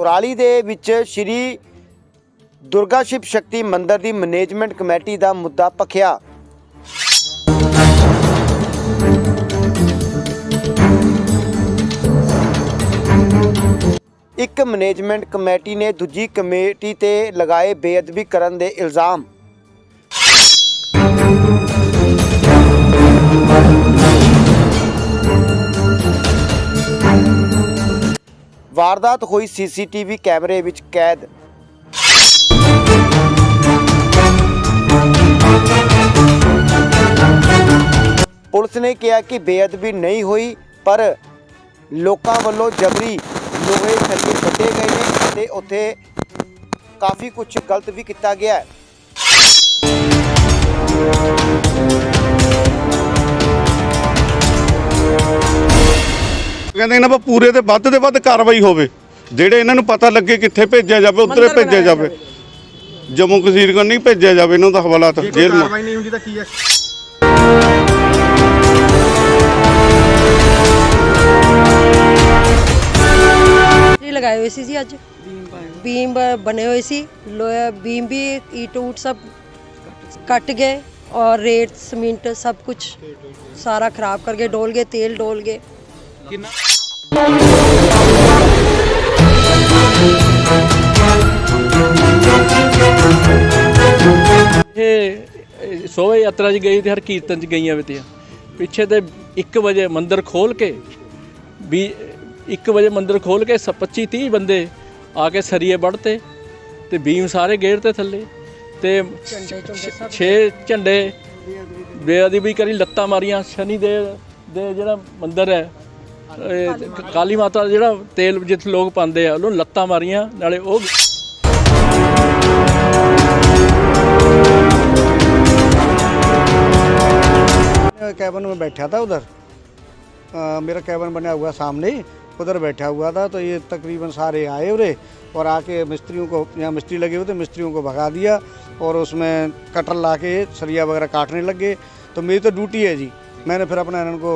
ਕੁਰਾਲੀ ਦੇ ਵਿੱਚ ਸ਼੍ਰੀ ਦੁਰਗਾ ਸ਼ਿਵ ਸ਼ਕਤੀ ਮੰਦਿਰ ਦੀ ਮੈਨੇਜਮੈਂਟ ਕਮੇਟੀ ਦਾ ਮੁੱਦਾ ਭਖਿਆ। ਇੱਕ ਮੈਨੇਜਮੈਂਟ ਕਮੇਟੀ ਨੇ ਦੂਜੀ ਕਮੇਟੀ ਤੇ ਲਗਾਏ ਬੇਅਦਬੀ ਕਰਨ ਦੇ ਇਲਜ਼ਾਮ। ਵਾਰਦਾਤ ਹੋਈ ਸੀਸੀਟੀਵੀ ਕੈਮਰੇ ਵਿੱਚ ਕੈਦ। ਪੁਲਿਸ ਨੇ ਕਿਹਾ ਕਿ ਬੇਅਦਬੀ ਨਹੀਂ ਹੋਈ, ਪਰ ਲੋਕਾਂ ਵੱਲੋਂ ਜਬਰੀ ਲੋਹੇ ਸਰੀਏ ਵੱਡੇ ਗਏ ਨੇ ਤੇ ਉੱਥੇ ਕਾਫੀ ਕੁਝ ਗਲਤ ਵੀ ਕੀਤਾ ਗਿਆ ਹੈ। ਕਹਿੰਦੇ ਇਹਨਾਂ 'ਤੇ ਪੂਰੇ ਤੇ ਵੱਧ ਤੇ ਵੱਧ ਕਾਰਵਾਈ ਹੋਵੇ। ਜਿਹੜੇ ਇਹਨਾਂ ਨੂੰ ਪਤਾ ਲੱਗੇ ਕਿੱਥੇ ਭੇਜਿਆ ਜਾਵੇ ਉੱਧਰੇ ਭੇਜਿਆ ਜਾਵੇ। ਜੰਮੂ ਕਸ਼ਮੀਰ ਕੋਲ ਨਹੀਂ ਭੇਜਿਆ ਜਾਵੇ ਇਹਨਾਂ ਦਾ ਹਵਾਲਾ ਤਾਂ ਜੇਲ੍ਹ ਨੂੰ ਕਾਰਵਾਈ ਨਹੀਂ ਹੁੰਦੀ ਤਾਂ ਕੀ ਹੈ? ਜੀ ਲਗਾਏ ਹੋਏ ਸੀ ਜੀ ਅੱਜ? ਬੀਮ ਬ- ਬਣੇ ਹੋਏ ਸੀ। ਲੋਹਾ ਬੀਮ ਵੀ ਈਟ ਊਟ ਸਭ ਕੱਟ ਗਏ ਔਰ ਰੇਤ ਸੀਮਿੰਟ ਸਭ ਕੁਝ ਸਾਰਾ ਖਰਾਬ ਕਰ ਗਏ ਡੋਲ ਗਏ ਤੇਲ ਡੋਲ ਗਏ। ਇਹ ਸੋਵੇ ਯਾਤਰਾ 'ਚ ਗਈ ਤੇ ਹਰ ਕੀਰਤਨ 'ਚ ਗਈਆਂ ਵੇ ਪਿੱਛੇ ਤੇ 1 ਵਜੇ ਮੰਦਿਰ ਖੋਲ ਕੇ, ਵੀ 1 ਵਜੇ ਮੰਦਿਰ ਖੋਲ ਕੇ 25 30 ਬੰਦੇ ਆ ਕੇ ਸਰੀਏ ਵੜਤੇ ਤੇ ਬੀਮ ਸਾਰੇ ਗੇਰ ਤੇ ਥੱਲੇ ਤੇ ਝੰਡੇ 6 ਝੰਡੇ ਬੇਅਦਬੀ ਕਰੀ, ਲੱਤਾਂ ਮਾਰੀਆਂ, ਸ਼ਨੀ ਦੇ ਦੇ ਜਿਹੜਾ ਮੰਦਿਰ ਹੈ ਕਾਲੀ ਮਾਤਾ ਦਾ ਜਿਹੜਾ ਤੇਲ ਜਿੱਥੇ ਲੋਕ ਪਾਉਂਦੇ ਆ ਉਹਨੂੰ ਲੱਤਾਂ ਮਾਰੀਆਂ ਨਾਲੇ ਉਹ कैबिन में बैठा था उधर अ, मेरा कैबिन बना हुआ सामने ही उधर बैठा हुआ था तो ये तकरीबन सारे आए उरे और आके मिस्त्रियों को यहाँ मिस्त्री लगे हुए थे मिस्त्रियों को भगा दिया और उसमें कटर ला के सरिया वगैरह काटने लग गए तो मेरी तो ड्यूटी है जी मैंने फिर अपना इनको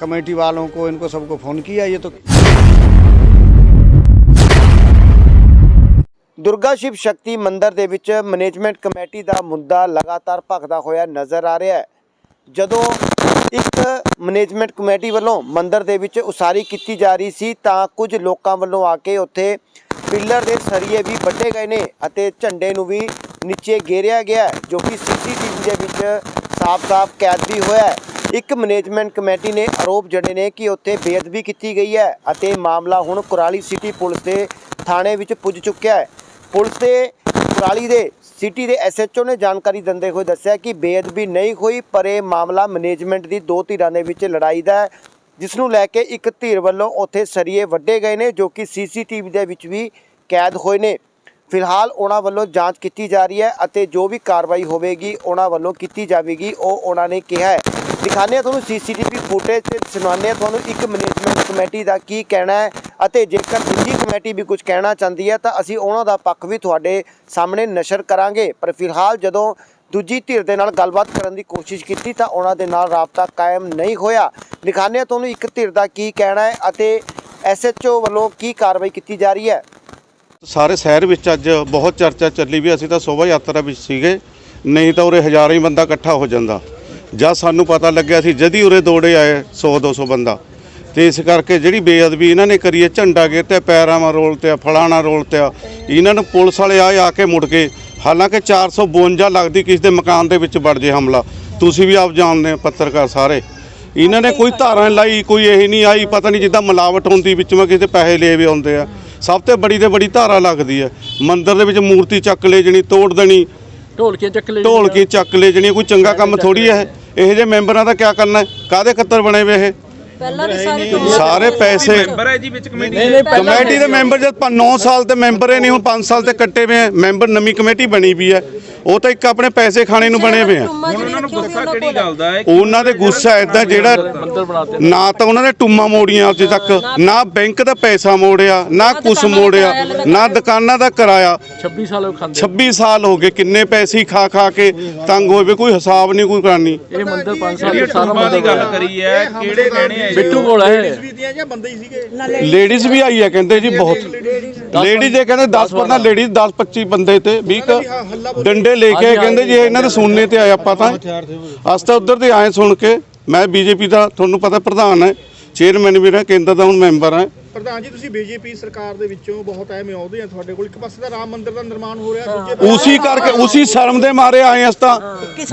कमेटी वालों को इनको सबको फ़ोन किया ये तो ਦੁਰਗਾ ਸ਼ਿਵ ਸ਼ਕਤੀ ਮੰਦਿਰ ਦੇ ਵਿੱਚ ਮੈਨੇਜਮੈਂਟ ਕਮੇਟੀ ਦਾ ਮੁੱਦਾ ਲਗਾਤਾਰ ਭਖਦਾ ਹੋਇਆ ਨਜ਼ਰ ਆ ਰਿਹਾ ਹੈ ਜਦੋਂ ਇੱਕ ਮੈਨੇਜਮੈਂਟ ਕਮੇਟੀ ਵੱਲੋਂ ਮੰਦਿਰ ਦੇ ਵਿੱਚ ਉਸਾਰੀ ਕੀਤੀ ਜਾ ਰਹੀ ਸੀ ਤਾਂ ਕੁਝ ਲੋਕਾਂ ਵੱਲੋਂ ਆ ਕੇ ਉੱਥੇ ਪਿੱਲਰ ਦੇ ਸਰੀਏ ਵੀ ਵੱਢੇ ਗਏ ਨੇ ਅਤੇ ਝੰਡੇ ਨੂੰ ਵੀ ਨੀਚੇ ਗੇਰਿਆ ਗਿਆ ਹੈ, ਜੋ ਕਿ ਸੀਸੀਟੀਵੀ ਦੇ ਵਿੱਚ ਸਾਫ਼-ਸਾਫ਼ ਕੈਦ ਵੀ ਹੋਇਆ ਹੈ ਇੱਕ ਮੈਨੇਜਮੈਂਟ ਕਮੇਟੀ ਨੇ ਆਰੋਪ ਜੜੇ ਨੇ ਕਿ ਉੱਥੇ ਬੇਅਦਬੀ ਕੀਤੀ ਗਈ ਹੈ ਅਤੇ ਮਾਮਲਾ ਹੁਣ ਕੁਰਾਲੀ ਸਿਟੀ ਪੁਲਿਸ ਦੇ ਥਾਣੇ ਵਿੱਚ ਪੁੱਜ ਚੁੱਕਿਆ ਹੈ। ਪੁਲਿਸ ਦੇ ਕੁਰਾਲੀ ਦੇ ਸਿਟੀ ਦੇ ਐਸਐਚਓ ਨੇ ਜਾਣਕਾਰੀ ਦਿੰਦੇ ਹੋਏ ਦੱਸਿਆ ਕਿ ਬੇਅਦਬੀ ਨਹੀਂ ਹੋਈ, ਪਰ ਇਹ ਮਾਮਲਾ ਮੈਨੇਜਮੈਂਟ ਦੀ ਦੋ ਧਿਰਾਂ ਦੇ ਵਿੱਚ ਲੜਾਈ ਦਾ ਜਿਸ ਨੂੰ ਲੈ ਕੇ ਇੱਕ ਧਿਰ ਵੱਲੋਂ ਉੱਥੇ ਸਰੀਏ ਵੱਡੇ ਗਏ ਨੇ, ਜੋ ਕਿ ਸੀਸੀਟੀਵੀ ਦੇ ਵਿੱਚ ਵੀ ਕੈਦ ਹੋਏ ਨੇ। ਫਿਲਹਾਲ ਉਹਨਾਂ ਵੱਲੋਂ ਜਾਂਚ ਕੀਤੀ ਜਾ ਰਹੀ ਹੈ ਅਤੇ ਜੋ ਵੀ ਕਾਰਵਾਈ ਹੋਵੇਗੀ, ਉਹਨਾਂ ਵੱਲੋਂ ਕੀਤੀ ਜਾਵੇਗੀ, ਉਹ ਉਹਨਾਂ ਨੇ ਕਿਹਾ ਹੈ। ਦਿਖਾਉਂਦੇ ਹਾਂ ਤੁਹਾਨੂੰ ਸੀਸੀਟੀਵੀ ਫੁਟੇਜ ਤੇ ਸੁਣਾਉਂਦੇ ਹਾਂ ਤੁਹਾਨੂੰ ਇੱਕ ਮੈਨੇਜਮੈਂਟ ਕਮੇਟੀ ਦਾ ਕੀ ਕਹਿਣਾ ਹੈ ਅਤੇ ਜੇਕਰ ਦੂਜੀ ਕਮੇਟੀ ਵੀ ਕੁਝ ਕਹਿਣਾ ਚਾਹੁੰਦੀ ਹੈ ਤਾਂ ਅਸੀਂ ਉਹਨਾਂ ਦਾ ਪੱਖ ਵੀ ਤੁਹਾਡੇ ਸਾਹਮਣੇ ਨਸ਼ਰ ਕਰਾਂਗੇ। ਪਰ ਫਿਲਹਾਲ ਜਦੋਂ ਦੂਜੀ ਧਿਰ ਦੇ ਨਾਲ ਗੱਲਬਾਤ ਕਰਨ ਦੀ ਕੋਸ਼ਿਸ਼ ਕੀਤੀ ਤਾਂ ਉਹਨਾਂ ਦੇ ਨਾਲ ਰਾਬਤਾ ਕਾਇਮ ਨਹੀਂ ਹੋਇਆ। ਦਿਖਾਉਂਦੇ ਹਾਂ ਤੁਹਾਨੂੰ ਇੱਕ ਧਿਰ ਦਾ ਕੀ ਕਹਿਣਾ ਹੈ ਅਤੇ ਐਸਐਚਓ ਵੱਲੋਂ ਕੀ ਕਾਰਵਾਈ ਕੀਤੀ ਜਾ ਰਹੀ ਹੈ। ਸਾਰੇ ਸ਼ਹਿਰ ਵਿੱਚ ਅੱਜ ਬਹੁਤ ਚਰਚਾ ਚੱਲੀ ਵੀ ਅਸੀਂ ਤਾਂ ਸ਼ੋਭਾ ਯਾਤਰਾ ਵਿੱਚ ਸੀਗੇ, ਨਹੀਂ ਤਾਂ ਉਰੇ ਹਜ਼ਾਰਾਂ ਹੀ ਬੰਦਾ ਇਕੱਠਾ ਹੋ ਜਾਂਦਾ। ਜਦ ਸਾਨੂੰ ਪਤਾ ਲੱਗਿਆ ਸੀ ਜਦੀ ਉਰੇ ਦੌੜੇ ਆਏ 100 200 ਬੰਦਾ। ਤੇ ਇਸ ਕਰਕੇ ਜਿਹੜੀ ਬੇਅਦਬੀ ਇਹਨਾਂ ਨੇ ਕਰੀ ਹੈ ਝੰਡਾ ਗੇ ਤੇ ਪੈਰਾਂ ਮਾ ਰੋਲ ਤੇ ਫਲਾਣਾ ਰੋਲ ਤੇ ਇਹਨਾਂ ਨੂੰ ਪੁਲਿਸ ਵਾਲੇ ਆਏ ਆ ਕੇ ਮੁੜ ਕੇ ਹਾਲਾਂਕਿ 452 ਲੱਗਦੀ ਕਿਸੇ ਦੇ ਮਕਾਨ ਦੇ ਵਿੱਚ ਵੜ ਜੇ ਹਮਲਾ। ਤੁਸੀਂ ਵੀ ਆਪ ਜਾਣਦੇ ਹੋ ਪੱਤਰਕਾਰ ਸਾਰੇ। ਇਹਨਾਂ ਨੇ ਕੋਈ ਧਾਰਾ ਲਾਈ ਕੋਈ ਇਹ ਨਹੀਂ ਆਈ ਪਤਾ ਨਹੀਂ ਜਿੱਦਾਂ ਮਿਲਾਵਟ ਹੁੰਦੀ ਵਿੱਚ ਮੈਂ ਕਿਸੇ ਪੈਸੇ ਲਏ ਵੀ ਆਉਂਦੇ ਆ। ਸਭ ਤੋਂ ਬੜੀ ਤੇ ਬੜੀ ਧਾਰਾ ਲੱਗਦੀ ਹੈ। ਮੰਦਿਰ ਦੇ ਵਿੱਚ ਮੂਰਤੀ ਚੱਕ ਲੈ ਜਣੀ ਤੋੜ ਦੇਣੀ। ਢੋਲਕੀਆਂ ਚੱਕ ਲੈ ਢੋਲਕੀ ਚੱਕ ਲੈ ਜਣੀ ਕੋਈ ਚੰਗਾ ਕੰਮ ਥੋੜੀ ਹੈ। ਇਹੋ ਜਿਹੇ ਮੈਂਬਰਾਂ ਦਾ ਕੀ ਕਰਨਾ ਹੈ? ਕਾਦੇ ਖੱਤਰ ਬਣੇ ਵੇ ਇਹ? ਪਹਿਲਾਂ ਵੀ ਸਾਰੇ ਸਾਰੇ ਪੈਸੇ ਨਹੀਂ ਨਹੀਂ ਪਹਿਲਾਂ ਕਮੇਟੀ ਦੇ ਮੈਂਬਰ ਜਦ 9 ਸਾਲ ਤੇ ਮੈਂਬਰ ਹੀ ਨਹੀਂ ਹੁਣ 5 ਸਾਲ ਤੇ ਕੱਟੇ ਹੋਏ ਆ ਮੈਂਬਰ ਨਵੀਂ ਕਮੇਟੀ ਬਣੀ ਵੀ ਹੈ। ਉਹ ਤਾਂ ਇੱਕ ਆਪਣੇ ਪੈਸੇ ਖਾਣੇ ਨੂੰ ਬਣੇ ਹੋਏ ਆ ਉਹਨਾਂ ਨੂੰ ਗੁੱਸਾ ਕਿਹੜੀ ਗੱਲ ਦਾ ਉਹਨਾਂ ਦੇ ਗੁੱਸਾ ਇਦਾਂ ਜਿਹੜਾ ਮੰਦਰ ਬਣਾਤੇ ਨਾ। ਤਾਂ ਉਹਨਾਂ ਨੇ ਟੁੰਮਾ ਮੋੜੀਆਂ ਅੱਜ ਤੱਕ ਨਾ ਬੈਂਕ ਦਾ ਪੈਸਾ ਮੋੜਿਆ ਨਾ ਕੁਛ ਮੋੜਿਆ ਨਾ ਦੁਕਾਨਾਂ ਦਾ ਕਿਰਾਇਆ। 26 ਸਾਲ ਖਾਂਦੇ 26 ਸਾਲ ਹੋ ਗਏ ਕਿੰਨੇ ਪੈਸੇ ਹੀ ਖਾ ਖਾ ਕੇ ਤੰਗ ਹੋਏ ਵੇ ਕੋਈ ਹਿਸਾਬ ਨਹੀਂ ਕੋਈ ਕਰਨੀ ਇਹ ਮੰਦਰ 5 ਸਾਲ ਸਾਰਾ ਮੰਦਰ ਦੀ ਗੱਲ ਕਰੀ ਹੈ ਕਿਹੜੇ ਗਹਿਣੇ ਬਿੱਟੂ ਕੋਲ ਹੈ ਲੇਡੀਜ਼ ਵੀ ਆਈ ਹੈ ਕਹਿੰਦੇ ਜੀ ਬਹੁਤ। ਲੇਡੀਜ਼ ਇਹ ਕਹਿੰਦੇ 10 15 ਲੇਡੀਜ਼ 10 25 ਬੰਦੇ ਤੇ 20 ਕੁ ਡੰਡੇ ਲੈ ਕੇ ਆਏ, ਕਹਿੰਦੇ ਜੀ ਇਹ ਇਹਨਾਂ ਦੇ ਸੁਣਨੇ ਤੇ ਆਏ ਆਪਾਂ ਤਾਂ। ਅਸ ਤਾਂ ਉਧਰ ਦੇ ਆਏ ਸੁਣ ਕੇ। ਮੈਂ ਬੀਜੇਪੀ ਦਾ ਤੁਹਾਨੂੰ ਪਤਾ ਪ੍ਰਧਾਨ ਹੈ। ਚੇਅਰਮੈਨ ਵੀ ਰਿਹਾ ਕੇਂਦਰ ਦਾ ਹੁਣ ਮੈਂਬਰ ਹੈ। ਪ੍ਰਧਾਨ ਜੀ ਤੁਸੀਂ ਬੀਜੇਪੀ ਸਰਕਾਰ ਦੇ ਵਿੱਚੋਂ ਬਹੁਤ ਅਹਿਮ ਅਹੁਦੇ ਆ ਤੁਹਾਡੇ ਕੋਲ। ਇੱਕ ਪਾਸੇ ਤਾਂ ਰਾਮ ਮੰਦਿਰ ਦਾ ਨਿਰਮਾਣ ਹੋ ਰਿਹਾ ਦੂਜੇ ਪਾਸੇ ਉਸੀ ਕਰਕੇ ਉਸੀ ਸ਼ਰਮ ਦੇ ਮਾਰੇ ਆਏ ਅਸ ਤਾਂ।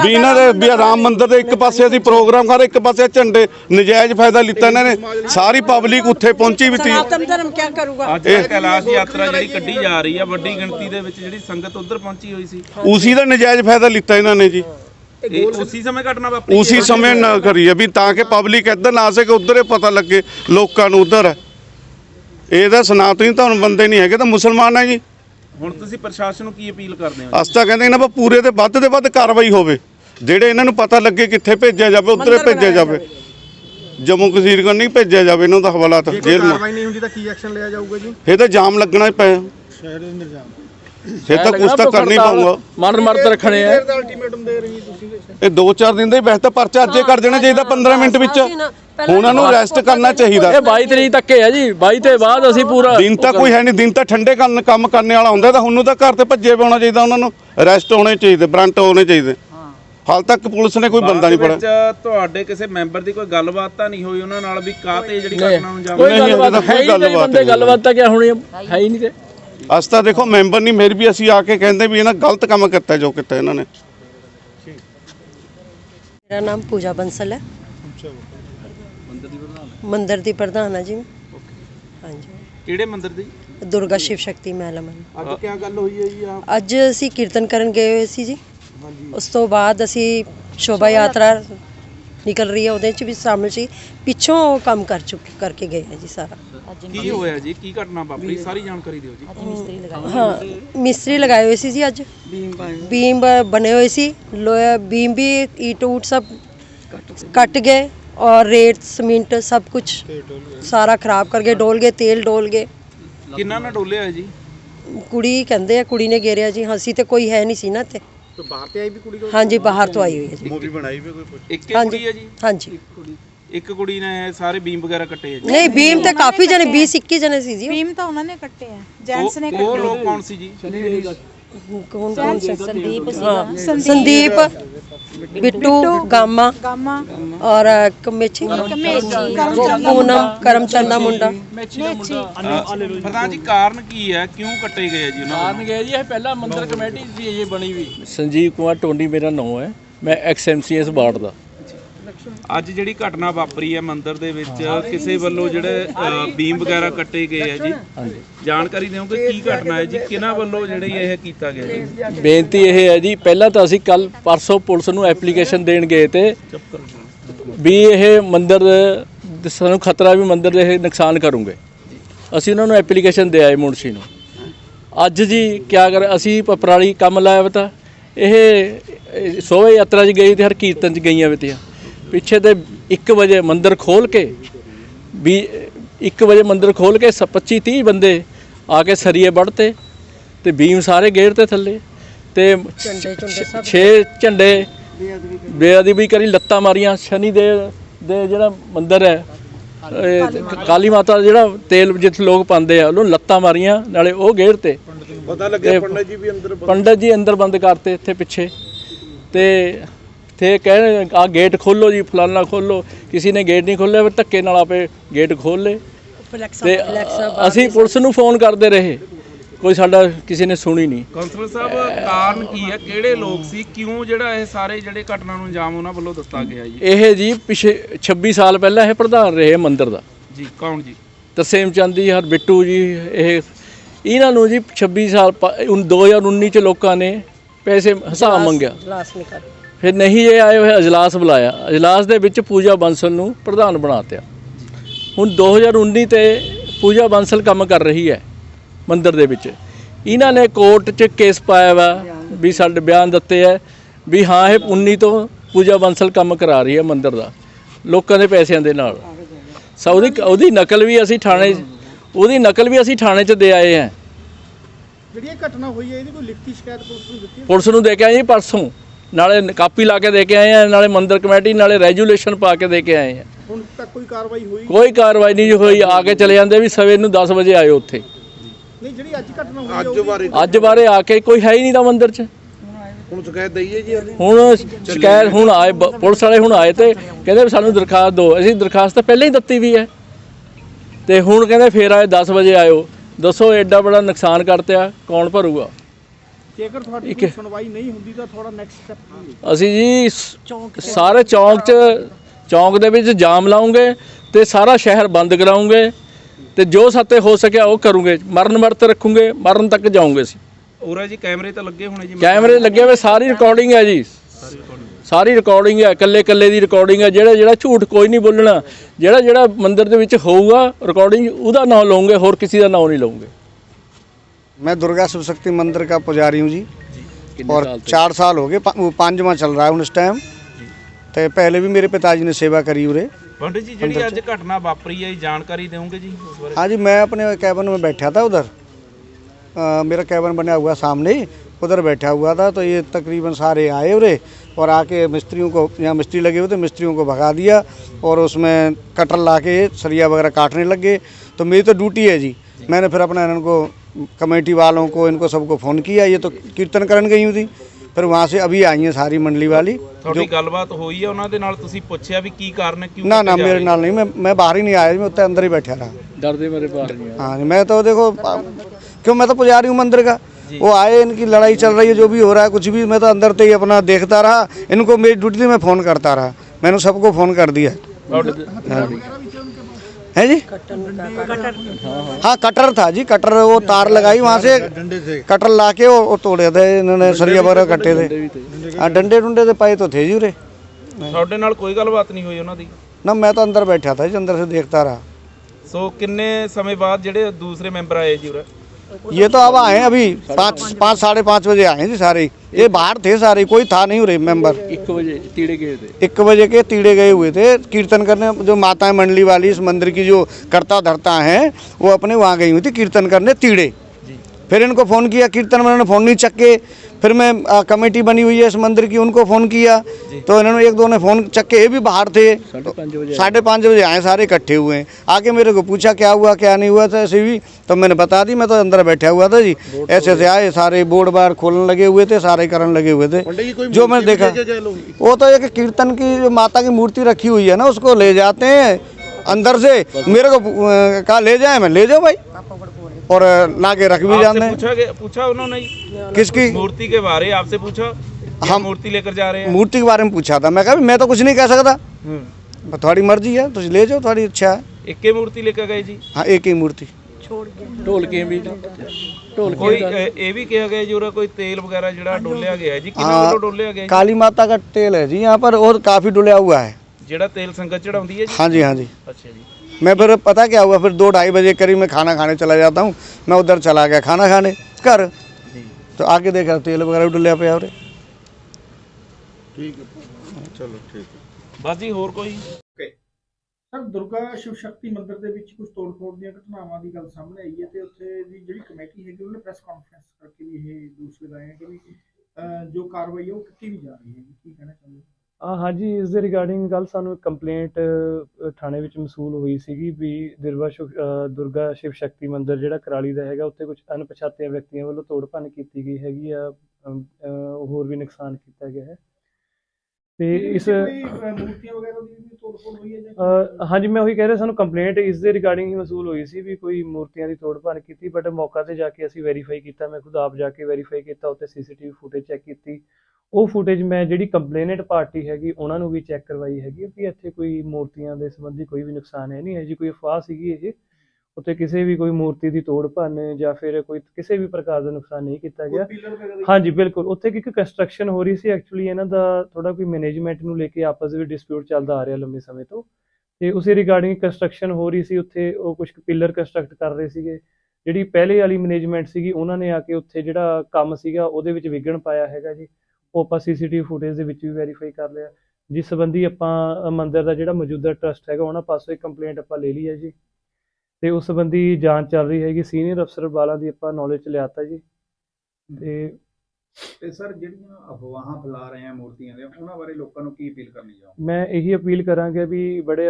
ਵੀ ਇਹਨਾਂ ਦੇ ਵੀ ਰਾਮ ਮੰਦਿਰ ਦੇ ਇੱਕ ਪਾਸੇ ਅਸੀਂ ਪ੍ਰੋਗਰਾਮ ਕਰ ਇੱਕ ਪਾਸੇ ਝੰਡੇ ਨਜਾਇਜ਼ ਫਾਇਦਾ ਲਿੱਤਾ ਇਹਨਾਂ ਨੇ। ਸਾਰੀ ਪਬਲਿਕ ਉੱਥੇ ਪਹੁੰਚੀ ਵੀ ਤੀ ਸਨਾਤਨ ਧਰਮ ਕੀ ਕਰੂਗਾ? ਅੱਜ ਇਹ ਕੈਲਾਸ਼ ਯਾਤਰਾ ਜਿਹੜੀ ਕੱਢੀ ਜਾ ਰਹੀ ਆ ਵੱਡੀ ਗਿਣਤੀ ਦੇ ਵਿੱਚ ਜਿਹੜੀ ਸੰਗਤ ਉੱਧਰ ਪਹੁੰਚੀ ਹੋਈ ਸੀ। ਉਸੀ ਦਾ ਨਜਾਇਜ਼ ਫਾਇਦਾ ਲਿੱਤਾ ਇਹਨਾਂ ਨੇ ਜੀ। ਇਹ ਉਸੀ ਸਮੇਂ ਘਟਨਾ ਵਾਪਰੀ ਉਸੀ ਸਮੇਂ ਨਾ ਕਰੀਏ ਵੀ ਤਾਂ ਕਿ ਪਬਲਿਕ ਇੱਧਰ ਨਾ ਸਕੇ ਉੱਧਰ ਪਤਾ ਲੱਗੇ ਲੋਕਾਂ ਨੂੰ ਉਧਰ। ਹੈ ਇਹਦਾ ਸਨਾਤਨੀ ਧਰਮ ਬੰਦੇ ਨਹੀਂ ਹੈਗੇ ਤਾਂ ਮੁਸਲਮਾਨ ਹੈ ਜੀ। ਹੁਣ ਤੁਸੀਂ ਪ੍ਰਸ਼ਾਸਨ ਨੂੰ ਕੀ ਅਪੀਲ ਕਰਦੇ ਹੋ ਅਸ ਤਾਂ ਕਹਿੰਦੇ ਇਹਨਾਂ 'ਤੇ ਪੂਰੇ ਤੇ ਵੱਧ ਤੇ ਵੱਧ ਕਾਰਵਾਈ ਹੋਵੇ ਜਿਹੜੇ ਇਹਨਾਂ ਨੂੰ ਪਤਾ ਲੱਗੇ ਕਿੱਥੇ ਭੇਜਿਆ ਜਾਵੇ ਉਧਰੇ ਭੇਜਿਆ ਜਾਵੇ। ਜੰਮੂ ਕਸ਼ਮੀਰ ਕੋ ਨਹੀਂ ਭੇਜਿਆ ਜਾਵੇ ਇਹਨਾਂ ਦਾ ਹਵਾਲਾ ਤਾਂ ਜੇਲ੍ਹ ਨੂੰ ਕਾਰਵਾਈ ਨਹੀਂ ਹੁੰਦੀ ਤਾਂ ਕੀ ਐਕਸ਼ਨ ਲਿਆ ਜਾਊਗਾ ਜੀ? ਇਹ ਤਾਂ ਜਾਮ ਲੱਗਣਾ ਹੀ ਪਿਆ। ਫਿਰ ਤਾਂ ਕੁਛ ਤਾਂ ਕਰਨਾ ਹੀ ਪਊਗਾ। ਮਰਨ ਮਰਦ ਰੱਖਣੇ ਆ। ਦਾ ਅਲਟੀਮੇਟਮ ਦੇ ਰਹੀ ਤੁਸੀਂ ਇਹ 2-4 ਦਿਨ ਦੇ ਹੀ ਵੈਸੇ ਤਾਂ ਪਰਚਾ ਅੱਜੇ ਕਰ ਦੇਣਾ ਚਾਹੀਦਾ 15 ਮਿੰਟ ਵਿੱਚ। ਉਹਨਾਂ ਨੂੰ ਅਰੈਸਟ ਕਰਨਾ ਚਾਹੀਦਾ। ਇਹ 22 ਤਰੀਕ ਤੱਕ ਹੈ ਜੀ। 22 ਤੇ ਬਾਅਦ ਅਸੀਂ ਪੂਰਾ ਦਿਨ ਤਾਂ ਕੋਈ ਹੈ ਨਹੀਂ ਦਿਨ ਤਾਂ ਠੰਡੇ ਕਰਨ ਕੰਮ ਕਰਨੇ ਵਾਲਾ ਹੁੰਦਾ ਤਾਂ ਹੁਣ ਨੂੰ ਤਾਂ ਘਰ ਤੇ ਭੱਜੇ ਪਾਉਣਾ ਚਾਹੀਦਾ ਉਹਨਾਂ ਨੂੰ। ਅਰੈਸਟ ਹੋਣੇ ਚਾਹੀਦੇ ਬਰੰਟ ਹੋਣੇ ਚਾਹੀਦੇ। ਹਾਲ ਤੱਕ ਪੁਲਿਸ ਨੇ ਕੋਈ ਬੰਦਾ ਨਹੀਂ ਫੜਿਆ। ਤੁਹਾਡੇ ਕਿਸੇ ਮੈਂਬਰ ਦੀ ਕੋਈ ਗੱਲਬਾਤ ਤਾਂ ਨਹੀਂ ਹੋਈ ਉਹਨਾਂ ਨਾਲ ਵੀ ਕਾਹ ਤੇ ਜਿਹੜੀ ਘਟਨਾ ਨੂੰ ਅੰਜਾਮ ਕੋਈ ਗੱਲਬਾਤ ਤਾਂ ਕਿਆ ਹੋਣੀ ਹੈ ਹੈ ਹੀ ਨਹੀਂ ਤੇ। ਅਸ ਤਾਂ ਦੇਖੋ ਮੈਂਬਰ ਨਹੀਂ ਮੇਰ ਵੀ ਅਸੀਂ ਆ ਕੇ ਕਹਿੰਦੇ ਵੀ ਇਹਨਾਂ ਗਲਤ ਕੰਮ ਕੀਤਾ ਜੋ ਕੀਤਾ ਇਹਨਾਂ ਨੇ। ਮੇਰਾ ਨਾਮ ਪੂਜਾ ਬੰਸਲ ਹੈ। ਮੰਦਿਰ ਦੀ ਪ੍ਰਧਾਨ ਹੈ ਜੀ ਹਾਂਜੀ। ਕਿਹੜੇ ਮੰਦਿਰ ਦੀ? ਦੁਰਗਾ ਸ਼ਿਵ ਸ਼ਕਤੀ ਮਹਿਲ ਅਮਨ ਅੱਜ ਕੀ ਗੱਲ ਹੋਈ ਹੈ ਜੀ ਆਪ ਅੱਜ ਅਸੀਂ ਕੀਰਤਨ ਕਰਨ ਗਏ ਹੋਏ ਸੀ ਜੀ। ਉਸ ਤੋਂ ਬਾਅਦ ਅਸੀਂ ਸ਼ੋਭਾ ਯਾਤਰਾ ਨਿਕਲ ਰਹੀ ਹੈ ਉਹਦੇ 'ਚ ਵੀ ਸ਼ਾਮਿਲ ਸੀ। ਪਿੱਛੋਂ ਉਹ ਕੰਮ ਕਰ ਚੁੱਕੇ ਕਰਕੇ ਗਏ ਹੈ ਜੀ ਸਾਰਾ। ਕੀ ਹੋਇਆ ਜੀ? ਕੀ ਘਟਨਾ ਵਾਪਰੀ? ਸਾਰੀ ਜਾਣਕਾਰੀ ਦਿਓ ਜੀ। ਹਾਂ ਮਿਸਤਰੀ ਲਗਾਏ ਹੋਏ ਸੀ ਜੀ ਅੱਜ। ਬੀਮ ਬਣੇ ਹੋਏ ਸੀ। ਲੋਹਾ ਬੀਮ ਵੀ ਈਟ ਊਟ ਸਭ ਕੱਟ ਗਏ ਔਰ ਰੇਤ ਸੀਮਿੰਟ ਸਭ ਕੁਝ ਸਾਰਾ ਖਰਾਬ ਕਰਕੇ ਡੋਲ ਗਏ ਤੇਲ ਡੋਲ ਗਏ। ਕਿੰਨਾ ਨਾ ਡੋਲਿਆ ਜੀ? ਕੁੜੀ ਕਹਿੰਦੇ ਆ ਕੁੜੀ ਨੇ ਗੇਰਿਆ ਜੀ ਹਾਂ ਸੀ ਤੇ ਕੋਈ ਹੈ ਨਹੀਂ ਸੀ ਨਾ ਤੇ ਤੇ ਬਾਹਰ ਤੇ ਆਈ ਵੀ ਕੁੜੀ ਕੋਲ ਹਾਂਜੀ ਬਾਹਰ ਤੋਂ ਆਈ ਹੋਈ ਹੈ ਜੀ। ਮੂਵੀ ਬਣਾਈ ਵੀ ਕੋਈ ਇੱਕ ਹੀ ਕੁੜੀ ਹੈ ਜੀ। ਹਾਂਜੀ। ਇੱਕ ਕੁੜੀ। ਨੇ ਸਾਰੇ ਬੀਮ ਵਗੈਰਾ ਕੱਟੇ ਆ ਜੀ। ਨਹੀਂ ਬੀਮ ਤੇ ਕਾਫੀ ਜਣੇ 20 21 ਜਣੇ ਸੀ ਜੀ ਭੀਮ ਤਾਂ ਉਹਨਾਂ ਨੇ ਕੱਟੇ ਆ। ਜੈਂਟਸ ਨੇ ਉਹ ਲੋਕ ਕੌਣ ਸੀ ਜੀ? ਕੌਣ ਕੌਣ? ਸੰਦੀਪ ਸੰਦੀਪ ਬਿੱਟੂ ਗਾਮਾ ਗਾਮਾ। ਔਰ ਕਮੇਚੀ ਪੂਨਮ ਕਰਮਚੰਦ ਦਾ ਮੁੰਡਾ। ਪ੍ਰਧਾਨ ਜੀ ਕਾਰਨ ਕੀ ਹੈ? ਕਿਉਂ ਕੱਟੇ ਗਏ ਜੀ ਉਹਨਾਂ ਕਾਰਨ ਗਿਆ ਜੀ ਇਹ ਪਹਿਲਾਂ ਮੰਦਿਰ ਕਮੇਟੀ ਸੀ ਇਹ ਬਣੀ ਵੀ। ਸੰਜੀਵ ਕੁਮਾਰ ਟੋਂਡੀ ਮੇਰਾ ਨਾਮ ਹੈ। ਮੈਂ ਐਕਸ ਐਮਸੀਐਸ ਵਾਰਡ ਦਾ। ਅੱਜ ਜਿਹੜੀ ਘਟਨਾ ਵਾਪਰੀ ਹੈ ਮੰਦਿਰ ਦੇ ਵਿੱਚ ਕਿਸੇ ਵੱਲੋਂ ਜਿਹੜੇ ਅ, ਬੀਮ ਵਗੈਰਾ ਕੱਟੇ ਗਏ ਆ ਜੀ? ਜਾਣਕਾਰੀ ਦਿਓਗੇ ਕੀ ਘਟਨਾ ਹੈ ਜੀ? ਕਿਹਨਾਂ ਵੱਲੋਂ ਜਿਹੜੀ ਇਹ ਕੀਤਾ ਗਿਆ ਜੀ? ਬੇਨਤੀ ਇਹ ਹੈ ਜੀ ਪਹਿਲਾਂ ਤਾਂ ਅਸੀਂ ਕੱਲ ਪਰਸੋਂ ਪੁਲਿਸ ਨੂੰ ਐਪਲੀਕੇਸ਼ਨ ਦੇਣ ਗਏ ਤੇ ਵੀ ਇਹ ਮੰਦਿਰ ਦੇ ਸਾਨੂੰ ਖਤਰਾ ਵੀ ਮੰਦਿਰ ਦੇ ਇਹ ਨੁਕਸਾਨ ਕਰੂਗੇ। ਅਸੀਂ ਉਹਨਾਂ ਨੂੰ ਐਪਲੀਕੇਸ਼ਨ ਦੇ ਆਏ ਮੁਨਸ਼ੀ ਨੂੰ। ਅੱਜ ਜੀ ਕਿਆ ਕਰ ਅਸੀਂ ਪ- ਪਰਾਲੀ ਕੰਮ ਲਾਇਆ ਵਾ ਤਾਂ। ਇਹ ਇਹ ਸੋਵੇ ਯਾਤਰਾ 'ਚ ਗਈ ਤੇ ਹਰ ਕੀਰਤਨ 'ਚ ਗਈਆਂ ਵੇ ਤੀਆਂ। ਪਿੱਛੇ ਤੇ 1 ਵਜੇ ਮੰਦਿਰ ਖੋਲ ਕੇ ਵੀ 1 ਵਜੇ ਮੰਦਿਰ ਖੋਲ ਕੇ 25 30 ਬੰਦੇ ਆ ਕੇ ਸਰੀਏ ਵੜਤੇ ਤੇ ਬੀਮ ਸਾਰੇ ਗੇਰ ਤੇ ਥੱਲੇ ਤੇ ਝੰਡੇ ਝੁੰਡੇ ਸਭ 6 ਝੰਡੇ ਬੇਅਦਬੀ ਕਰੀ ਲੱਤਾਂ ਮਾਰੀਆਂ ਸ਼ਨੀ ਦੇ ਦੇ ਜਿਹੜਾ ਮੰਦਿਰ ਹੈ ਕਾਲੀ ਮਾਤਾ ਦਾ। ਜਿਹੜਾ ਤੇਲ ਜਿੱਥੇ ਲੋਕ ਪਾਉਂਦੇ ਆ ਉਹਨੂੰ ਲੱਤਾਂ ਮਾਰੀਆਂ ਨਾਲੇ ਉਹ ਗੇਰ ਤੇ। ਪਤਾ ਲੱਗਿਆ ਪੰਡਤ ਜੀ ਵੀ ਅੰਦਰ ਪੰਡਤ ਜੀ ਅੰਦਰ ਬੰਦ ਕਰਤੇ ਇੱਥੇ ਪਿੱਛੇ। ਤੇ ਤੇ ਕਹਿ ਆ ਗੇਟ ਖੋਲੋ ਜੀ ਫਲਾਨਾ ਖੋਲੋ ਕਿਸੇ ਨੇ ਗੇਟ ਨਹੀਂ ਖੋਲ੍ਹਿਆ ਫਿਰ ਧੱਕੇ ਨਾਲ ਆਪੇ ਗੇਟ ਖੋਲ ਫਲੈਕਸਾਂ ਤੇ ਅਸੀਂ ਪੁਲਿਸ ਨੂੰ ਫੋਨ ਕਰਦੇ ਰਹੇ। ਕੋਈ ਸਾਡਾ ਕਿਸੇ ਨੇ ਸੁਣੀ ਨਹੀਂ। ਕਾਉਂਸਲਰ ਸਾਹਿਬ ਕਾਰਨ ਕੀ ਹੈ? ਕਿਹੜੇ ਲੋਕ ਸੀ? ਕਿਉਂ ਜਿਹੜਾ ਇਹ ਸਾਰੇ ਜਿਹੜੇ ਘਟਨਾ ਨੂੰ ਅੰਜਾਮ ਉਹਨਾਂ ਵੱਲੋਂ ਦਿੱਤਾ ਗਿਆ ਜੀ? ਇਹ ਜੀ ਪਿਛੇ 26 ਸਾਲ ਪਹਿਲਾਂ ਇਹ ਪ੍ਰਧਾਨ ਰਹੇ ਮੰਦਿਰ ਦਾ। ਜੀ ਕੌਣ ਜੀ? ਤਰਸੇਮ ਚੰਦ ਜੀ ਹਰ ਬਿੱਟੂ ਜੀ ਇਹ ਇਹਨਾਂ ਨੂੰ ਜੀ 26 ਸਾਲ ਪ- ਉਨ- 2019 ਚ ਲੋਕਾਂ ਨੇ ਪੈਸੇ ਹਿਸਾਬ ਮੰਗਿਆ। ਫਿਰ ਨਹੀਂ ਇਹ ਆਏ ਹੋਏ ਅਜਲਾਸ ਬੁਲਾਇਆ। ਅਜਲਾਸ ਦੇ ਵਿੱਚ ਪੂਜਾ ਬੰਸਲ ਨੂੰ ਪ੍ਰਧਾਨ ਬਣਾਤਿਆ। ਹੁਣ 2019 ਤੇ ਪੂਜਾ ਬੰਸਲ ਕੰਮ ਕਰ ਰਹੀ ਹੈ ਮੰਦਿਰ ਦੇ ਵਿੱਚ। ਇਹਨਾਂ ਨੇ ਕੋਰਟ 'ਚ ਕੇਸ ਪਾਇਆ ਵਾ ਵੀ ਸਾਡੇ ਬਿਆਨ ਦਿੱਤੇ ਹੈ ਵੀ ਹਾਂ ਇਹ 19 ਤੋਂ ਪੂਜਾ ਬੰਸਲ ਕੰਮ ਕਰਾ ਰਹੀ ਹੈ ਮੰਦਿਰ ਦਾ ਲੋਕਾਂ ਦੇ ਪੈਸਿਆਂ ਦੇ ਨਾਲ। ਸੋ ਉਹਦੀ ਉਹਦੀ ਨਕਲ ਵੀ ਅਸੀਂ ਥਾਣੇ ਉਹਦੀ ਨਕਲ ਵੀ ਅਸੀਂ ਥਾਣੇ 'ਚ ਦੇ ਆਏ ਹਾਂ। ਜਿਹੜੀ ਇਹ ਘਟਨਾ ਹੋਈ ਹੈ ਇਹਦੀ ਕੋਈ ਲਿਖਤੀ ਸ਼ਿਕਾਇਤ ਪੁਲਿਸ ਨੂੰ ਦਿੱਤੀ ਪੁਲਿਸ ਨੂੰ ਦੇ ਕੇ ਆਏ ਜੀ ਪਰਸੋਂ। ਨਾਲੇ ਕਾਪੀ ਲਾ ਕੇ ਦੇ ਕੇ ਆਏ ਆ ਨਾਲੇ ਮੰਦਿਰ ਕਮੇਟੀ ਨਾਲੇ ਰੈਜੂਲੇਸ਼ਨ ਪਾ ਕੇ ਦੇ ਕੇ ਆਏ ਆ। ਹੁਣ ਤੱਕ ਕੋਈ ਕਾਰਵਾਈ ਹੋਈ? ਕੋਈ ਕਾਰਵਾਈ ਨਹੀਂ ਹੋਈ ਆ ਕੇ ਚਲੇ ਜਾਂਦੇ ਵੀ ਸਵੇਰ ਨੂੰ 10 ਵਜੇ ਆਇਓ ਉੱਥੇ। ਨਹੀਂ ਜਿਹੜੀ ਅੱਜ ਘਟਨਾ ਹੋਈ ਅੱਜ ਬਾਰੇ ਅੱਜ ਬਾਰੇ ਆ ਕੇ ਕੋਈ ਹੈ ਹੀ ਨਹੀਂ ਦਾ ਮੰਦਿਰ 'ਚ। ਹੁਣ ਸ਼ਿਕਾਇਤ ਦਈਏ ਜੀ ਹੁਣ ਸ਼ਿਕਾਇਤ ਹੁਣ ਆਏ ਪੁਲਿਸ ਵਾਲੇ ਹੁਣ ਆਏ ਤੇ ਕਹਿੰਦੇ ਵੀ ਸਾਨੂੰ ਦਰਖਾਸਤ ਦਿਓ ਅਸੀਂ ਦਰਖਾਸਤ ਤਾਂ ਪਹਿਲਾਂ ਹੀ ਦਿੱਤੀ ਵੀ ਹੈ। ਤੇ ਹੁਣ ਕਹਿੰਦੇ ਫੇਰ ਆਏ 10 ਵਜੇ ਆਇਓ। ਦੱਸੋ ਐਡਾ ਬੜਾ ਨੁਕਸਾਨ ਕਰਤਿਆ ਕੌਣ ਭਰੂਗਾ? ਜੇਕਰ ਤੁਹਾਡੀ ਕੋਈ ਸੁਣਵਾਈ ਨਹੀਂ ਹੁੰਦੀ ਤਾਂ ਤੁਹਾਡਾ ਨੈਕਸਟ ਸਟੈਪ ਕੀ ਅਸੀਂ ਜੀ ਸ- ਸਾਰੇ ਚੌਂਕ 'ਚ ਚੌਂਕ ਦੇ ਵਿੱਚ ਜਾਮ ਲਾਉਂਗੇ ਤੇ ਸਾਰਾ ਸ਼ਹਿਰ ਬੰਦ ਕਰਾਉਂਗੇ ਤੇ ਜੋ ਸਾਤੇ ਹੋ ਸਕਿਆ ਉਹ ਕਰੂਗੇ। ਮਰਨ ਵਰਤ ਰੱਖੂਗੇ ਮਰਨ ਤੱਕ ਜਾਉਂਗੇ ਅਸੀਂ। ਉਰਾ ਜੀ ਕੈਮਰੇ ਤਾਂ ਲੱਗੇ ਹੋਣੇ ਜੀ। ਕੈਮਰੇ ਲੱਗੇ ਹੋਏ ਸਾਰੀ ਰਿਕਾਰਡਿੰਗ ਹੈ ਜੀ। ਸਾਰੀ ਰਿਕਾਰਡਿੰਗ ਹੈ ਇਕੱਲੇ ਇਕੱਲੇ ਦੀ ਰਿਕਾਰਡਿੰਗ ਹੈ। ਜਿਹੜਾ ਜਿਹੜਾ ਝੂਠ ਕੋਈ ਨਹੀਂ ਬੋਲਣਾ। ਜਿਹੜਾ ਜਿਹੜਾ ਮੰਦਿਰ ਦੇ ਵਿੱਚ ਹੋਊਗਾ ਰਿਕਾਰਡਿੰਗ ਉਹਦਾ ਨਾਮ ਲਵਾਂਗੇ ਹੋਰ ਕਿਸੇ ਦਾ ਨਾਮ ਨਹੀਂ ਲਵਾਂਗੇ मैं दुर्गा शिव शक्ति मंदिर का पुजारी हूँ जी, जी और चार साल हो गए वो पांचवा चल रहा है उस टाइम तो पहले भी मेरे पिताजी ने सेवा करी उरे। घटना वापरी है जानकारी जी हाँ जी मैं अपने कैबिन में बैठा था उधर। मेरा कैबन बना हुआ सामने उधर बैठा हुआ था तो ये तकरीबन सारे आए उरे और आके मिस्त्रियों को यहाँ मिस्त्री लगे हुए थे मिस्त्रियों को भगा दिया और उसमें कटर ला के सरिया वगैरह काटने लग गए। तो मेरी तो ड्यूटी है जी। मैंने फिर अपना इनको कमेटी वालों को इनको सबको फ़ोन किया ये तो कीर्तन ਕਰਨ ਗਈ ਹੁੰਦੀ ਫਿਰ ਵਾਂ ਸੇ ਅਭੀ ਆਈ ਹੈ ਸਾਰੀ ਮੰਡਲੀ ਵਾਲੀ ਤੁਹਾਡੀ ਗੱਲਬਾਤ ਹੋਈ ਹੈ ਉਹਨਾਂ ਦੇ ਨਾਲ ਤੁਸੀਂ ਪੁੱਛਿਆ ਵੀ ਕੀ ਕਾਰਨ ਹੈ ਕਿਉਂ ਨਾ ਨਾ ਮੇਰੇ ਨਾਲ ਨਹੀਂ ਮੈਂ ਮੈਂ ਬਾਹਰ ਹੀ ਨਹੀਂ ਆਇਆ ਮੈਂ ਉੱਤੇ ਅੰਦਰ ਹੀ ਬੈਠਾ ਰਹਾ ਡਰਦੇ ਮੇਰੇ ਬਾਹਰ ਨਹੀਂ ਹਾਂ ਮੈਂ ਤਾਂ ਦੇਖੋ क्यों मैं तो पुजारी हूँ मंदिर का वो आए इनकी लड़ाई चल रही है जो भी हो रहा है कुछ भी मैं तो अंदर से ही अपना देखता रहा इनको मेरी ड्यूटी में फ़ोन करता रहा मैंने सबको फ़ोन कर दिया है जी हाँ कटर था जी कटर वो तार लगाई वहाँ से कटर ला के तोड़े थे इन्होंने सरिया वगैरह कट्टे थे हाँ डंडे डुंडे तो पाए तो थे जी उरे ਤੁਹਾਡੇ ਨਾਲ ਕੋਈ ਗੱਲਬਾਤ ਨਹੀਂ ਹੋਈ ਉਹਨਾਂ ਦੀ। ਨਾ ਮੈਂ ਤਾਂ ਅੰਦਰ ਬੈਠਾ ਥਾ ਜੀ ਅੰਦਰ ਸੇ ਦੇਖਤਾ ਰਹਾ। ਸੋ ਕਿੰਨੇ ਸਮੇਂ ਬਾਅਦ ਜਿਹੜੇ ਦੂਸਰੇ ਮੈਂਬਰ ਆਏ ਜੀ ये तो अब आए अभी पाँच पाँच साढ़े पाँच बजे आए जी सारे। ये बाहर थे सारे कोई था नहीं रही मेंबर एक बजे तीड़े गए थे। एक बजे के तीड़े गए हुए थे। कीर्तन करने जो माताएँ मंडली वाली इस मंदिर की जो कर्ता धरता हैं वो अपने वहाँ गई हुई थी कीर्तन करने तीड़े फिर इनको फ़ोन किया कीर्तन में फ़ोन नहीं चक्के। फिर मैं कमेटी बनी हुई है इस मंदिर की उनको फ़ोन किया। तो इन्होंने एक दो ने फ़ोन चक्के ये भी बाहर थे। साढ़े पाँच बजे आए। सारे इकट्ठे हुए हैं। आके मेरे को पूछा क्या हुआ क्या नहीं हुआ था ऐसे भी। तो मैंने बता दी मैं तो अंदर बैठा हुआ था जी। ऐसे ऐसे आए सारे बोर्ड बार खोलने लगे हुए थे सारे करण लगे हुए थे। जो मैंने देखा वो तो एक कीर्तन की जो माता की मूर्ति रखी हुई है ना उसको ले जाते हैं अंदर से। मेरे को कहा ले जाए? मैं ले जाओ भाई। और ला के रख भी आपसे जाते हैं पूछा गया पूछा उन्होंने ही? किसकी मूर्ति के बारे आपसे पूछा हम हम- मूर्ति लेकर जा रहे हैं मूर्ति के बारे में पूछा था मैं कहा भी मैं तो कुछ नहीं कह सकता थोड़ी मर्जी है तुम ले जाओ थोड़ी इच्छा है एक ही मूर्ति लेकर गए जी हाँ एक ही मूर्ति ਢੋਲਕੀਆਂ ਵੀ ਢੋਲਕੀਆਂ ਕੋਈ ਅ, ਇਹ ਵੀ ਕਿਹਾ ਗਿਆ ਜੀ ਉਰੇ ਕੋਈ ਤੇਲ ਵਗੈਰਾ ਜਿਹੜਾ ਡੋਲਿਆ ਗਿਆ ਹੈ ਜੀ ਕਿਹਨਾਂ हाँ, ਵੱਲੋਂ ਡੋਲਿਆ ਗਿਆ ਜੀ काली माता का तेल है जी यहाँ पर और काफी डुलिया हुआ है ਜਿਹੜਾ ਤੇਲ ਸੰਗਤ ਚੜਾਉਂਦੀ ਹੈ ਜੀ हाँ जी हाँ जी ਅੱਛਾ ਜੀ मैं फिर पता क्या हुआ फिर दो ढाई बजे करीब मैं खाना खाने चला जाता हूँ मैं उधर चला गया खाना खाने घर तो आगे देखा तेल वगैरह डुलिया पे और ਬਸ ਜੀ ਹੋਰ ਕੋਈ ਸਰ ਦੁਰਗਾ ਸ਼ਿਵ ਸ਼ਕਤੀ ਮੰਦਿਰ ਦੇ ਵਿੱਚ ਕੁਝ ਤੋੜ-ਫੋੜ ਦੀਆਂ ਘਟਨਾਵਾਂ ਦੀ ਗੱਲ ਸਾਹਮਣੇ ਆਈ ਹੈ ਤੇ ਉੱਥੇ ਦੀ ਜਿਹੜੀ ਕਮੇਟੀ ਹੈਗੀ ਉਹਨੇ ਪ੍ਰੈਸ ਕਾਨਫਰੰਸ ਕਰਕੇ ਵੀ ਇਹ ਦੂਸਰੇ ਲਾਏ ਹੈ ਕਿ ਵੀ ਅਹ, ਜੋ ਕਾਰਵਾਈ ਹੈ ਉਹ ਕੀਤੀ ਵੀ ਜਾ ਰਹੀ ਹੈ ਕੀ ਕਹਿਣਾ ਚਾਹੁੰਦੇ ਹੋ? ਆ ਹਾਂਜੀ ਇਸ ਦੇ ਰਿਗਾਰਡਿੰਗ ਕੱਲ ਸਾਨੂੰ ਇੱਕ ਕੰਪਲੇਂਟ ਥਾਣੇ ਵਿੱਚ ਮਸੂਲ ਹੋਈ ਸੀਗੀ ਵੀ ਅ, ਦੁਰਗਾ ਸ਼ਿਵ ਸ਼ਕਤੀ ਮੰਦਿਰ ਜਿਹੜਾ ਕਰਾਲੀ ਦਾ ਹੈਗਾ ਉੱਤੇ ਕੁਝ ਅਣਪਛਾਤੇ ਵਿਅਕਤੀਆਂ ਵੱਲੋਂ ਤੋੜ ਭੰਨ ਕੀਤੀ ਗਈ ਹੈਗੀ ਆ ਹੋਰ ਵੀ ਨੁਕਸਾਨ ਕੀਤਾ ਗਿਆ ਹੈ। ਤੇ ਇਸ ਹਾਂਜੀ ਮੈਂ ਉਹੀ ਕਹਿ ਰਿਹਾ ਸਾਨੂੰ ਕੰਪਲੇਂਟ ਇਸ ਦੇ ਰਿਗਾਰਡਿੰਗ ਹੀ ਮਸੂਲ ਹੋਈ ਸੀ ਵੀ ਕੋਈ ਮੂਰਤੀਆਂ ਦੀ ਤੋੜ ਭੰਨ ਕੀਤੀ ਬਟ ਮੌਕਾ ਤੇ ਜਾ ਕੇ ਅਸੀਂ ਵੈਰੀਫਾਈ ਕੀਤਾ ਮੈਂ ਖੁਦ ਆਪ ਜਾ ਕੇ ਵੈਰੀਫਾਈ ਕੀਤਾ ਉੱਤੇ ਸੀਸੀਟੀਵੀ ਫੁਟੇਜ ਚੈੱਕ ਕੀਤੀ। ਉਹ ਫੁਟੇਜ ਮੈਂ ਜਿਹੜੀ ਕੰਪਲੇਨੈਂਟ ਪਾਰਟੀ ਹੈਗੀ ਉਹਨਾਂ ਨੂੰ ਵੀ ਚੈੱਕ ਕਰਵਾਈ ਹੈਗੀ ਵੀ ਇੱਥੇ ਕੋਈ ਮੂਰਤੀਆਂ ਦੇ ਸੰਬੰਧੀ ਕੋਈ ਵੀ ਨੁਕਸਾਨ ਹੈ ਨਹੀਂ ਹੈ ਜੀ ਕੋਈ ਅਫਵਾਹ ਸੀਗੀ ਇਹ? ਉੱਤੇ ਕਿਸੇ ਵੀ ਕੋਈ ਮੂਰਤੀ ਦੀ ਤੋੜ ਭੰਨ ਜਾਂ ਫਿਰ ਕੋਈ ਕਿਸੇ ਵੀ ਪ੍ਰਕਾਰ ਦਾ ਨੁਕਸਾਨ ਨਹੀਂ ਕੀਤਾ ਗਿਆ। ਹਾਂਜੀ ਬਿਲਕੁਲ। ਉੱਥੇ ਇੱਕ ਕੰਸਟਰਕਸ਼ਨ ਹੋ ਰਹੀ ਸੀ ਐਕਚੁਅਲੀ ਇਹਨਾਂ ਦਾ ਥੋੜਾ ਕੋਈ ਮੈਨੇਜਮੈਂਟ ਨੂੰ ਲੈ ਕੇ ਆਪਸ ਵਿੱਚ ਡਿਸਪਿਊਟ ਚੱਲਦਾ ਆ ਰਿਹਾ ਲੰਮੇ ਸਮੇਂ ਤੋਂ। ਤੇ ਉਸੇ ਰਿਗਾਰਡਿੰਗ ਕੰਸਟਰਕਸ਼ਨ ਹੋ ਰਹੀ ਸੀ ਉੱਥੇ ਉਹ ਕੁਝ ਪਿਲਰ ਕੰਸਟਰਕਟ ਕਰ ਰਹੇ ਸੀਗੇ। ਜਿਹੜੀ ਪਹਿਲੇ ਵਾਲੀ ਮੈਨੇਜਮੈਂਟ ਸੀਗੀ ਉਹਨਾਂ ਨੇ ਆ ਕੇ ਉੱਥੇ ਜਿਹੜਾ ਕੰਮ ਸੀਗਾ ਉਹਦੇ ਵਿੱਚ ਵਿਘਨ ਪਾਇਆ ਹੈਗਾ ਜੀ। ਉਹ ਆਪਾਂ ਸੀਸੀਟੀਵੀ ਫੁਟੇਜ ਦੇ ਵਿੱਚ ਵੀ ਵੈਰੀਫਾਈ ਕਰ ਲਿਆ। ਜਿਸ ਸੰਬੰਧੀ ਆਪਾਂ ਮੰਦਿਰ ਦਾ ਜਿਹੜਾ ਮੌਜੂਦਾ ਟਰਸਟ ਹੈਗਾ ਉਹਨਾਂ ਪਾਸੋਂ ਇੱਕ ਕੰਪਲੇਂਟ ਆਪਾਂ ਲੈ ਲਈ ਹੈ ਜੀ। ਤੇ ਉਸ ਸੰਬੰਧੀ ਜਾਂਚ ਚੱਲ ਰਹੀ ਹੈਗੀ। ਸੀਨੀਅਰ ਅਫਸਰ ਵਾਲਾਂ ਦੀ ਆਪਾਂ ਨੌਲੇਜ ਚ ਲਿਆਤਾ ਜੀ। ਤੇ ਤੇ ਸਰ ਜਿਹੜੀਆਂ ਅਫਵਾਹਾਂ ਫੈਲਾ ਰਹੇ ਆ ਮੂਰਤੀਆਂ ਦੇ ਉਹਨਾਂ ਬਾਰੇ ਲੋਕਾਂ ਨੂੰ ਕੀ ਅਪੀਲ ਕਰਨੀ ਚਾਹੋ ਮੈਂ ਇਹੀ ਅਪੀਲ ਕਰਾਂਗਾ ਵੀ ਬੜੇ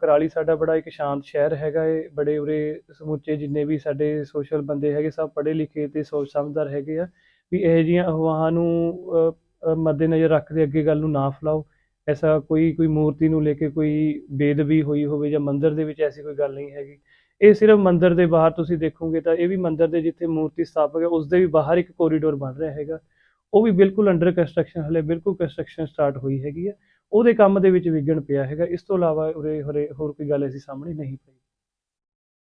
ਕਰਾਲੀ ਸਾਡਾ ਬੜਾ ਇੱਕ ਸ਼ਾਂਤ ਸ਼ਹਿਰ ਹੈਗਾ ਏ। ਬੜੇ ਉਰੇ ਸਮੁੱਚੇ ਜਿੰਨੇ ਵੀ ਸਾਡੇ ਸੋਸ਼ਲ ਬੰਦੇ ਹੈਗੇ ਸਭ ਪੜ੍ਹੇ ਲਿਖੇ ਤੇ ਸੋਚ ਸਮਝਦਾਰ ਹੈਗੇ ਆ। ਵੀ ਇਹੋ ਜਿਹੀਆਂ ਅਫਵਾਹਾਂ ਨੂੰ ਮੱਦੇਨਜ਼ਰ ਰੱਖਦੇ ਅੱਗੇ ਗੱਲ ਨੂੰ ਨਾ ਫੈਲਾਓ, ਐਸਾ ਕੋਈ ਕੋਈ ਮੂਰਤੀ ਨੂੰ ਲੈ ਕੇ ਕੋਈ ਬੇਦਬੀ ਹੋਈ ਹੋਵੇ ਜਾਂ ਮੰਦਿਰ ਦੇ ਵਿੱਚ ਐਸੀ ਕੋਈ ਗੱਲ ਨਹੀਂ ਹੈਗੀ। ਇਹ ਸਿਰਫ ਮੰਦਿਰ ਦੇ ਬਾਹਰ ਤੁਸੀਂ ਦੇਖੋਗੇ ਤਾਂ ਇਹ ਵੀ ਮੰਦਿਰ ਦੇ ਜਿੱਥੇ ਮੂਰਤੀ ਸਥਾਪਕ ਹੈ ਉਸ ਦੇ ਵੀ ਬਾਹਰ ਇੱਕ ਕੋਰੀਡੋਰ ਬਣ ਰਿਹਾ ਹੈਗਾ। ਉਹ ਵੀ ਬਿਲਕੁਲ ਅੰਡਰ ਕੰਸਟਰਕਸ਼ਨ ਹਲੇ ਬਿਲਕੁਲ ਕੰਸਟਰਕਸ਼ਨ ਸਟਾਰਟ ਹੋਈ ਹੈਗੀ ਹੈ। ਉਹਦੇ ਕੰਮ ਦੇ ਵਿੱਚ ਵਿਘਨ ਪਿਆ ਹੈਗਾ। ਇਸ ਤੋਂ ਇਲਾਵਾ ਉਰੇ ਹਰੇ ਹੋਰ ਕੋਈ ਗੱਲ ਐਸੀ ਸਾਹਮਣੇ ਨਹੀਂ ਪਈ।